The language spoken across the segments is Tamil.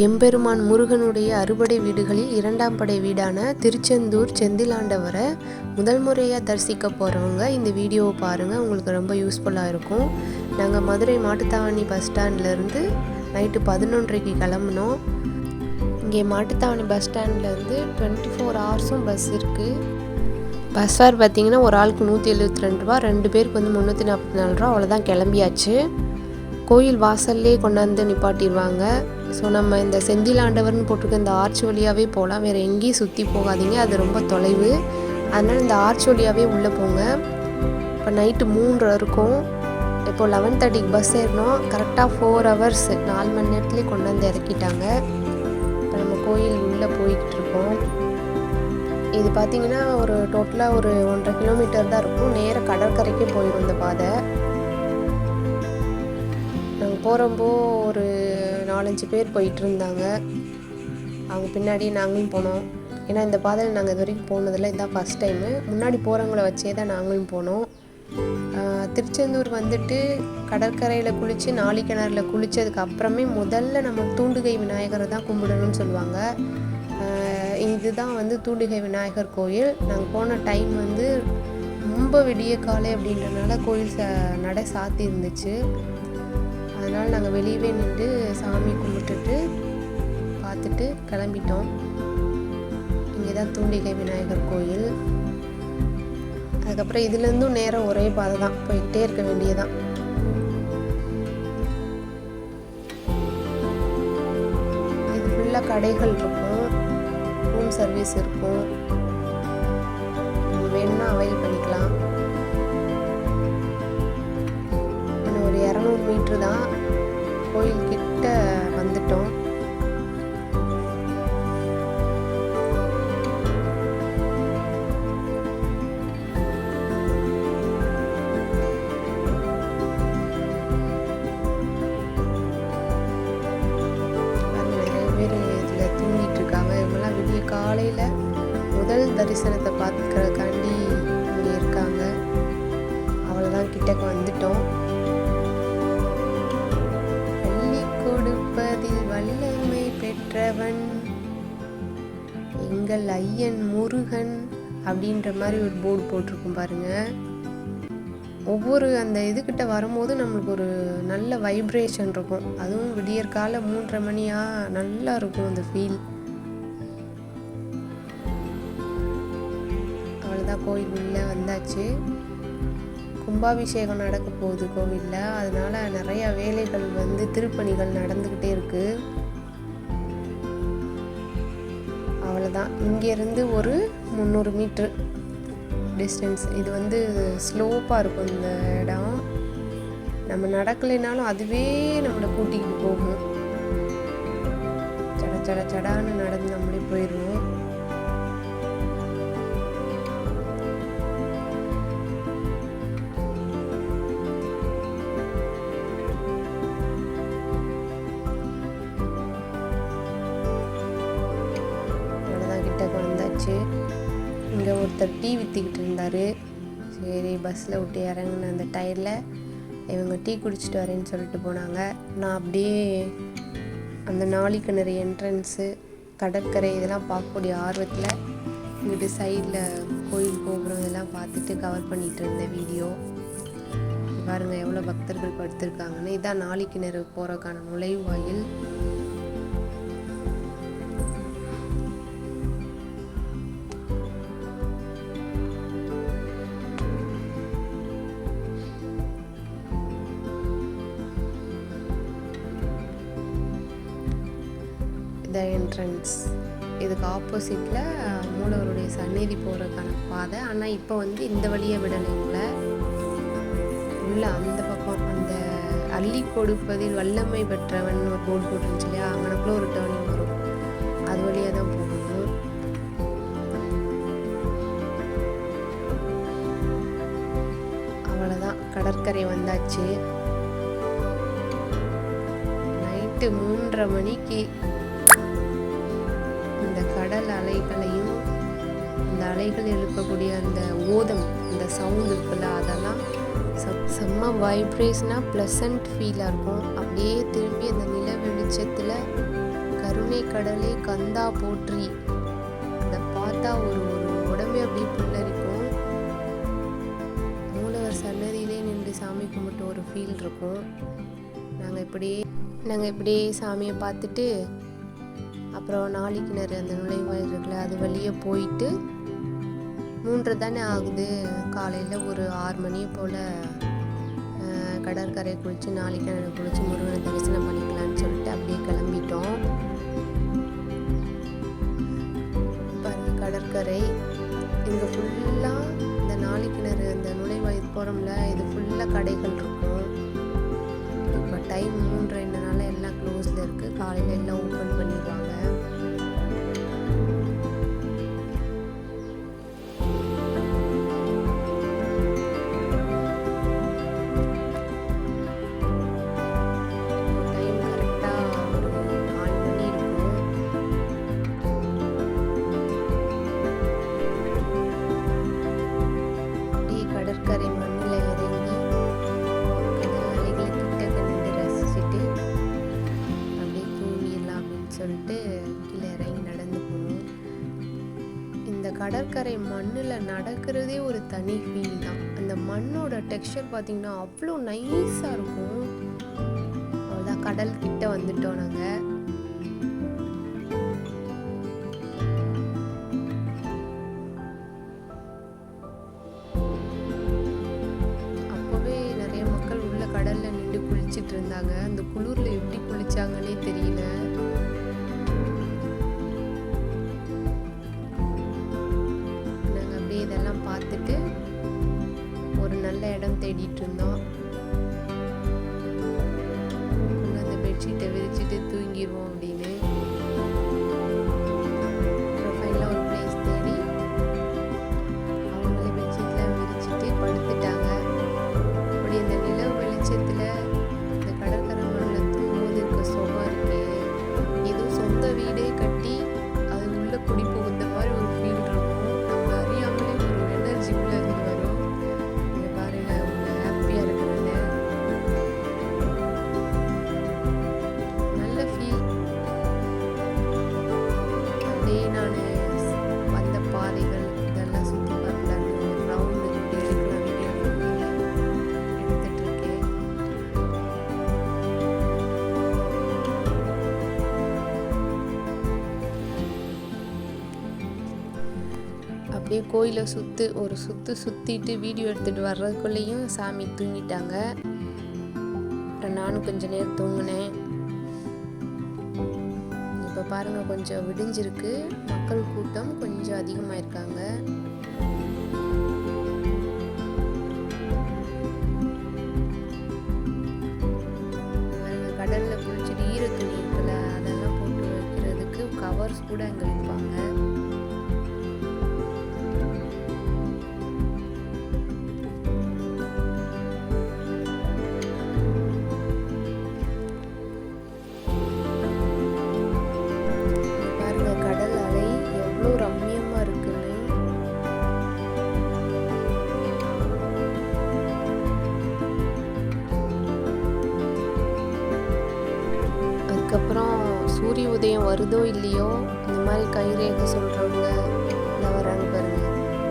எம்பெருமான் முருகனுடைய அறுபடை வீடுகளில் இரண்டாம் படை வீடான திருச்செந்தூர் செந்திலாண்டவரை முதல் முறையாக தரிசிக்க போகிறவங்க இந்த வீடியோவை பாருங்கள் உங்களுக்கு ரொம்ப யூஸ்ஃபுல்லாக இருக்கும். நாங்கள் மதுரை மாட்டுத்தாவணி பஸ் ஸ்டாண்ட்லேருந்து நைட்டு பதினொன்றைக்கு கிளம்புனோம். இங்கே மாட்டுத்தாவணி பஸ் ஸ்டாண்ட்லேருந்து டுவெண்ட்டி ஃபோர் ஹவர்ஸும் பஸ் இருக்குது பஸ் ஃபேர் பார்த்தீங்கன்னா ஒரு ஆளுக்கு நூற்றி எழுபத்தி ரெண்டு ரூபா ரெண்டு பேருக்கு வந்து முந்நூற்றி நாற்பத்தி நாலு ரூபா அவ்வளோதான் கிளம்பியாச்சு. கோயில் வாசல்லே கொண்டாந்து நிப்பாட்டிடுவாங்க ஸோ நம்ம இந்த செந்திலாண்டவர்னு போட்டிருக்க இந்த ஆர்ச் வழியாகவே போகலாம். வேறு எங்கேயும் சுற்றி போகாதீங்க. அது ரொம்ப தொலைவு. அதனால் இந்த ஆர்ச் வழியாகவே உள்ளே போங்க. இப்போ நைட்டு மூன்றரை இருக்கும். இப்போ லெவன் தேர்ட்டிக்கு பஸ் ஏறினோம் கரெக்டாக ஃபோர் ஹவர்ஸ் நாலு மணி நேரத்துலேயே கொண்டாந்து இறக்கிட்டாங்க. இப்போ நம்ம கோயில் உள்ளே போய்கிட்டு இருக்கோம். இது பார்த்திங்கன்னா ஒரு டோட்டலாக ஒரு ஒன்றரை கிலோமீட்டர் தான் இருக்கும். நேராக கடற்கரைக்கே போயிடும் இந்த பாதை. நாங்கள் போகிறப்போ ஒரு நாலஞ்சு பேர் போயிட்டு இருந்தாங்க அவங்க பின்னாடியே நாங்களும் போனோம். ஏன்னா இந்த பாதையில் நாங்கள் இது வரைக்கும் போனதில்லை. இதான் ஃபஸ்ட் டைமு முன்னாடி போகிறவங்கள வச்சே தான் நாங்களும் போனோம். திருச்செந்தூர் வந்துட்டு கடற்கரையில் குளித்து நாளிக்கிணறுல குளித்ததுக்கு அப்புறமே முதல்ல நம்ம தூண்டுகை விநாயகரை தான் கும்பிடணும்னு சொல்லுவாங்க. இதுதான் வந்து தூண்டுகை விநாயகர் கோயில். நாங்கள் போன டைம் வந்து ரொம்ப விடிய காலை அப்படின்றனால கோயில் ச நடை சாத்தி இருந்துச்சு அதனால் நாங்கள் வெளியவே நின்று சாமி கும்பிட்டுட்டு பார்த்துட்டு கிளம்பிட்டோம். இங்கே தான் தூண்டிகை விநாயகர் கோயில். அதுக்கப்புறம் இதுலேருந்தும் நேரம் ஒரே பாதை தான். போயிட்டே இருக்க வேண்டியதான் இது ஃபுல்லாக கடைகள் இருக்கும். ரூம் சர்வீஸ் இருக்கும். வேணும்னா அவைல் பண்ணிக்கலாம். ஒரு இரநூறு மீட்ரு தான். கோயில் கிட்ட வந்துட்டோம் நிறைய பேர் இதில் தூங்கிட்டு இருக்காங்க. இவங்கெல்லாம் விடிய காலையில் முதல் தரிசனத்தை பெற்றவன். எங்கள் ஐயன் முருகன் அப்படின்ற மாதிரி ஒரு போர்டு போட்டிருக்கும் பாருங்க. ஒவ்வொரு அந்த இதுக்கிட்ட வரும்போது நம்மளுக்கு ஒரு நல்ல வைப்ரேஷன் இருக்கும். அதுவும் விடியற்கால மூன்றரை மணியாக நல்லா இருக்கும் அந்த ஃபீல் அவ்வளோதான் கோயில் உள்ளே வந்தாச்சு. கும்பாபிஷேகம் நடக்க போகுது கோவிலில். அதனால நிறையா வேலைகள் வந்து திருப்பணிகள் நடந்துக்கிட்டே இருக்குது அவ்வளோதான் இங்கேருந்து ஒரு முந்நூறு மீட்ரு டிஸ்டன்ஸ் இது வந்து ஸ்லோப்பாக இருக்கும் இந்த இடம். நம்ம நடக்கலைனாலும் அதுவே நம்மளை கூட்டிக்கிட்டு போகும். சட சட சடான்னு நடந்து நம்மளே போயிடுவோம் இருந்துச்சு இங்கே ஒருத்தர் டீ விற்றுக்கிட்டு இருந்தார். சரி பஸ்ஸில் விட்டு இறங்குன அந்த டயரில் இவங்க டீ குடிச்சிட்டு வரேன்னு சொல்லிட்டு போனாங்க. நான் அப்படியே அந்த நாளிக்கிணறு என்ட்ரன்ஸு கடற்கரை இதெல்லாம் பார்க்கக்கூடிய ஆர்வத்தில் இங்கிட்டு சைடில் கோயில் கோபுரம் இதெல்லாம் பார்த்துட்டு கவர் பண்ணிகிட்டு இருந்தேன் வீடியோ பாருங்கள் எவ்வளோ பக்தர்கள் படுத்திருக்காங்கன்னு. இதான் நாளிக்கிணறு போகிறதுக்கான நுழைவாயில். த என்ட்ரன்ஸ் இதுக்கு ஆப்போசிட்டில் மூலவருடைய சந்நிதி போகிறதுக்கான பாதை. ஆனால் இப்போ வந்து இந்த வழியை விடலைங்கள உள்ள அந்த பக்கம் அந்த அள்ளி கொடுப்பதில் வல்லமை பெற்றவன் ஒரு போர்டு போட்டுருந்துச்சு இல்லையா? அங்கனக்குள்ள ஒரு டேர்னிங் வரும். அது வழியாக தான் போகணும் அவ்வளோதான் கடற்கரை வந்தாச்சு. நைட்டு மூன்றரை மணிக்கு அந்த கடல் அலைகளையும் அந்த அலைகள் எழுப்பக்கூடிய அந்த ஓதம் அந்த சவுண்ட் இருக்குல்ல அதெல்லாம் செம்ம வைப்ரேஷனாக ப்ளசண்ட் ஃபீலாக இருக்கும். அப்படியே திரும்பி அந்த நில வெளிச்சத்தில் கருணை கடலே கந்தா போற்றி அதை பார்த்தா ஒரு ஒரு உடம்பே அப்படியே புல்லரிக்கும் மூலவர் சன்னதியிலே நின்று சாமி கும்பிட்டு ஒரு ஃபீல் இருக்கும். நாங்கள் இப்படியே நாங்கள் இப்படியே சாமியை பார்த்துட்டு அப்புறம் நாளிக்கிணறு அந்த நுழைவாயில் இருக்குல்ல அது வழியே போயிட்டு மூன்று தானே ஆகுது. காலையில் ஒரு ஆறு மணி போல் கடற்கரை குளித்து நாளிக்கிணறு குளித்து முருகனை தரிசனம் பண்ணிக்கலாம்னு சொல்லிட்டு அப்படியே கிளம்பிட்டோம். கடற்கரை. இங்கே ஃபுல்லாக இந்த நாளிக்கிணறு இந்த நுழைவாயில் போகிறோம்ல இது ஃபுல்லாக கடைகள் இருக்கும். இப்போ டைம் மூன்றரைனால எல்லாம் க்ளோஸில் இருக்குது காலையில் எல்லாம் ஓப்பன் பண்ணிடுவாங்க. சொல்லிட்டு கீழே இறங்கி நடந்து போனோம். இந்த கடற்கரை மண்ணில் நடக்கிறதே ஒரு தனி ஃபீல் தான். அந்த மண்ணோட டெக்ஸ்சர் பார்த்தீங்கன்னா அவ்வளோ நைஸாக இருக்கும். அவ்வளோதான் கடல் கிட்ட வந்துட்டோம் நாங்கள் அப்போவே நிறைய மக்கள் உள்ள கடல்ல நின்று குளிச்சிட்டு இருந்தாங்க. அந்த குளிர்ல எப்படி குளிச்சாங்கன்னே தெரியல. இடம் தேடிட்டு இருந்தோம். அப்படியே நான் வந்த பாதைகள் இதெல்லாம் சுற்றி பார்க்கலான்னு ஒரு ரவுண்டு எடுக்கலாம் வீடியோ இருக்கேன் அப்படியே கோயிலை சுற்று ஒரு சுற்று சுற்றிட்டு வீடியோ எடுத்துகிட்டு வர்றதுக்குள்ளேயும் சாமி தூங்கிட்டாங்க. அப்புறம் நானும் கொஞ்ச நேரம் தூங்கினேன். இப்போ பாருங்கள் கொஞ்சம் விடிஞ்சிருக்கு. மக்கள் கூட்டம் கொஞ்சம் அதிகமாக இருக்காங்க பாருங்க, கடல்ல குளிச்சுட்டு ஈர துணி இருக்குல்ல அதெல்லாம் போட்டு வைக்கிறதுக்கு கவர்ஸ் கூட அங்கே விற்பாங்க வருதோ இல்லையோ இந்த மாதிரி கைரேகை சொல்கிறவங்க எல்லாம் வராங்க பாருங்க.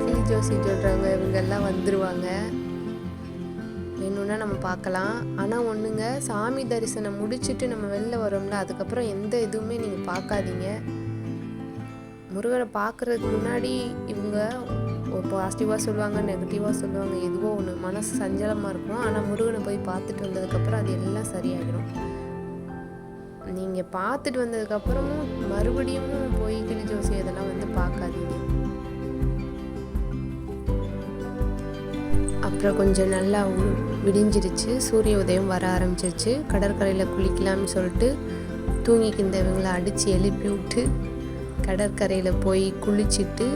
கிளி ஜோசி சொல்கிறவங்க இவங்க எல்லாம் வந்துடுவாங்க வேணும்னா நம்ம பார்க்கலாம். ஆனால் ஒன்றுங்க சாமி தரிசனம் முடிச்சுட்டு நம்ம வெளில வரோம்ல அதுக்கப்புறம் எந்த இதுவுமே நீங்கள் பார்க்காதீங்க. முருகரை பார்க்குறதுக்கு முன்னாடி இவங்க பாசிட்டிவாக சொல்லுவாங்க நெகட்டிவாக சொல்லுவாங்க எதுவோ ஒன்று மனசு சஞ்சலமாக இருக்கும். ஆனால் முருகனை போய் பார்த்துட்டு வந்ததுக்கப்புறம் அது எல்லாம் சரியாகிடும் நீங்கள் பார்த்துட்டு வந்ததுக்கப்புறமும் மறுபடியும் போய் கிளி ஜோசி இதெல்லாம் வந்து பார்க்காதீங்க. அப்புறம் கொஞ்சம் நல்லா விடிஞ்சிருச்சு. சூரிய உதயம் வர ஆரம்பிச்சிருச்சு. கடற்கரையில் குளிக்கலாம்னு சொல்லிட்டு தூங்கிக்கிந்தவங்களை அடித்து எழுப்பி விட்டு கடற்கரையில் போய் குளிச்சுட்டு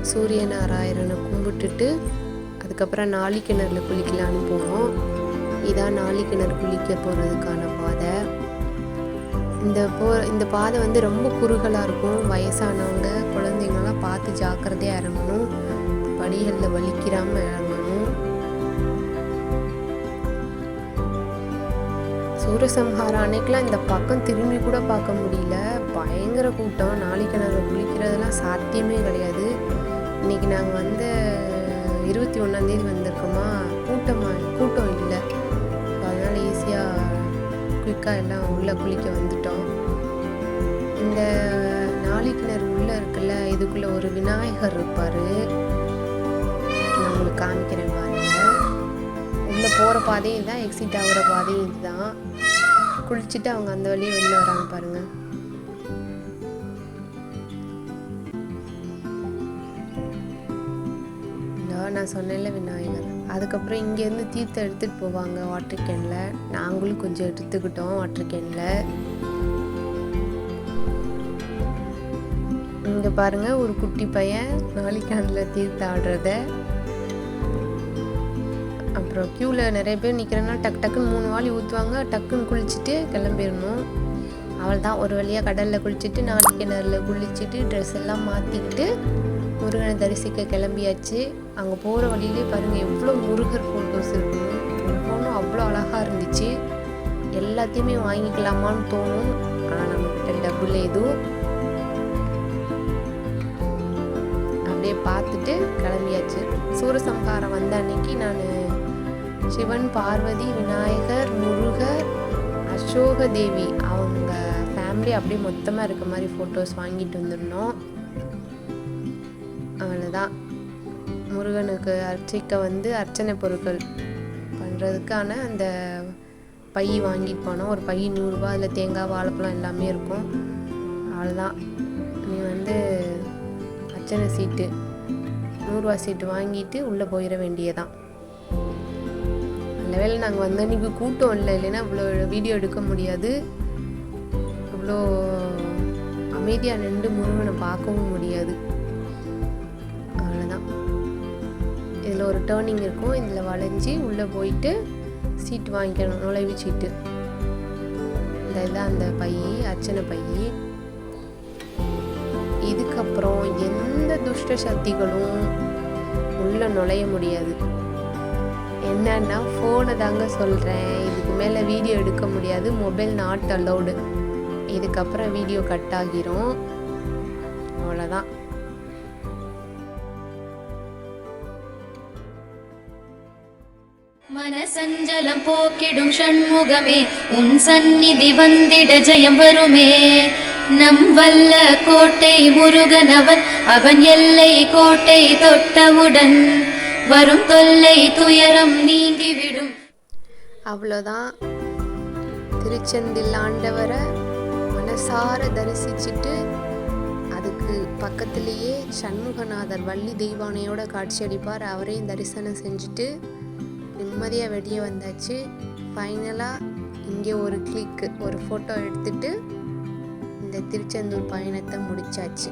சூரிய நாராயணனை கும்பிட்டுட்டு அதுக்கப்புறம் நாளிக்கிணறுல குளிக்கலான்னு போனோம். இதான் நாளிக்கிணறு குளிக்க போகிறதுக்கான பாதை. இந்த போ இந்த பாதை வந்து ரொம்ப குறுகலாக இருக்கும். வயசானவங்க குழந்தைங்கலாம் பார்த்து ஜாக்கிரதையாக இறங்கணும். படிகளில் வலிக்கிறாமல் இறங்கணும். சூரசம்ஹாரம் அன்னைக்கெலாம் இந்த பக்கம் திரும்பி கூட பார்க்க முடியல. பயங்கர கூட்டம். நாளைக்கு நாங்கள் குளிக்கிறதெல்லாம் சாத்தியமே கிடையாது. இன்றைக்கி நாங்கள் வந்து இருபத்தி ஒன்றாந்தேதி வந்திருக்கோமா? கூட்டம் குயிக்காக எல்லாம் உள்ளே குளிக்க வந்துட்டோம். இந்த நாளிக்கிணறு உள்ளே இருக்குல்ல இதுக்குள்ளே ஒரு விநாயகர் இருப்பார். நான் உங்களுக்கு காமிக்கிறேன் பாருங்க. உள்ளே போகிற பாதையும் தான் எக்ஸிட் ஆகிற பாதையும் இதுதான். குளிச்சுட்டு அவங்க அந்த வழியே வெளில வராங்க பாருங்க. நான் சொன்னேன்ல விநாயகர். அதுக்கப்புறம் இங்கேருந்து தீர்த்தம் எடுத்துகிட்டு போவாங்க வாட்டர் கேனில் நாங்களும் கொஞ்சம் எடுத்துக்கிட்டோம் வாட்டர் கேனில் இங்கே பாருங்கள் ஒரு குட்டி பையன் நாளிக்கானில் தீர்த்தம் ஆடுறத. அப்புறம் க்யூவில் நிறைய பேர் நிற்கிறேன்னா டக்கு டக்குன்னு மூணு வாளி ஊற்றுவாங்க டக்குன்னு குளிச்சுட்டு கிளம்பிடணும். அவள் தான் ஒரு வழியாக கடலில் குளிச்சுட்டு நாளைக்கு கிணறுல குளிச்சுட்டு ட்ரெஸ் எல்லாம் மாற்றிக்கிட்டு முருகனை தரிசிக்க கிளம்பியாச்சு. அங்கே போகிற வழியிலே பாருங்கள் எவ்வளோ முருகர் ஃபோட்டோஸ் இருக்குன்னு ஒவ்வொன்றும் அவ்வளோ அழகாக இருந்துச்சு. எல்லாத்தையுமே வாங்கிக்கலாமான்னு தோணும். ஆனால் நம்மக்கிட்ட டபுள் எதுவும் அப்படியே பார்த்துட்டு கிளம்பியாச்சு. சூரசம்ஹாரம் வந்த அன்னைக்கு நான் சிவன் பார்வதி விநாயகர் முருகர் அசோக தேவி அவங்க ஃபேமிலி அப்படியே மொத்தமாக இருக்க மாதிரி ஃபோட்டோஸ் வாங்கிட்டு வந்துருந்தோம். முருகனுக்கு அர்ச்சிக்க வந்து அர்ச்சனை பொருட்கள் பண்ணுறதுக்கான அந்த பை வாங்கிட்டு போனோம். ஒரு பை நூறுரூபா அதில் தேங்காய் வாழைப்பழம் எல்லாமே இருக்கும். அவ்வளோதான் நீ வந்து அர்ச்சனை சீட்டு நூறுரூவா சீட்டு வாங்கிட்டு உள்ளே போயிட வேண்டியதான் நல்ல வேலை நாங்கள் வந்து அன்றைக்கி கூட்டம் இல்லை இல்லைன்னா இவ்வளோ வீடியோ எடுக்க முடியாது. இவ்வளோ அமைதியாக நின்று முருகனை பார்க்கவும் முடியாது. இதில் ஒரு டேர்னிங் இருக்கும். இதில் வளைஞ்சி உள்ளே போயிட்டு சீட் வாங்கிக்கணும். நுழைவு சீட்டு இந்த இதான் அந்த பை அர்ச்சனை பை. இதுக்கப்புறம் எந்த துஷ்ட சக்திகளும் உள்ள நுழைய முடியாது. என்னன்னா ஃபோனை தாங்க சொல்கிறேன் இதுக்கு மேலே வீடியோ எடுக்க முடியாது. மொபைல் நாட் அலௌடு இதுக்கப்புறம் வீடியோ கட் ஆகிரும். அவ்வளோதான் மனசஞ்சலம் போக்கிடும் ஷண்முகமே உன் சந்நிதி வந்திட ஜெயம் வருமே. நம் வல்ல கோட்டை முருகன் அவன் அவன் எல்லை கோட்டை தொட்டவுடன் வரும் தொல்லை துயரம் நீங்கிவிடும். அவ்வளோதான். திருச்செந்தில் ஆண்டவரை மனசார தரிசிச்சுட்டு அதுக்கு பக்கத்திலேயே சண்முகநாதர் வள்ளி தெய்வானையோட காட்சியளிப்பார். அவரையும் தரிசனம் செஞ்சுட்டு நிம்மதியாக வெளியே வந்தாச்சு. ஃபைனலாக இங்கே ஒரு கிளிக்கு ஒரு ஃபோட்டோ எடுத்துட்டு இந்த திருச்செந்தூர் பயணத்தை முடித்தாச்சு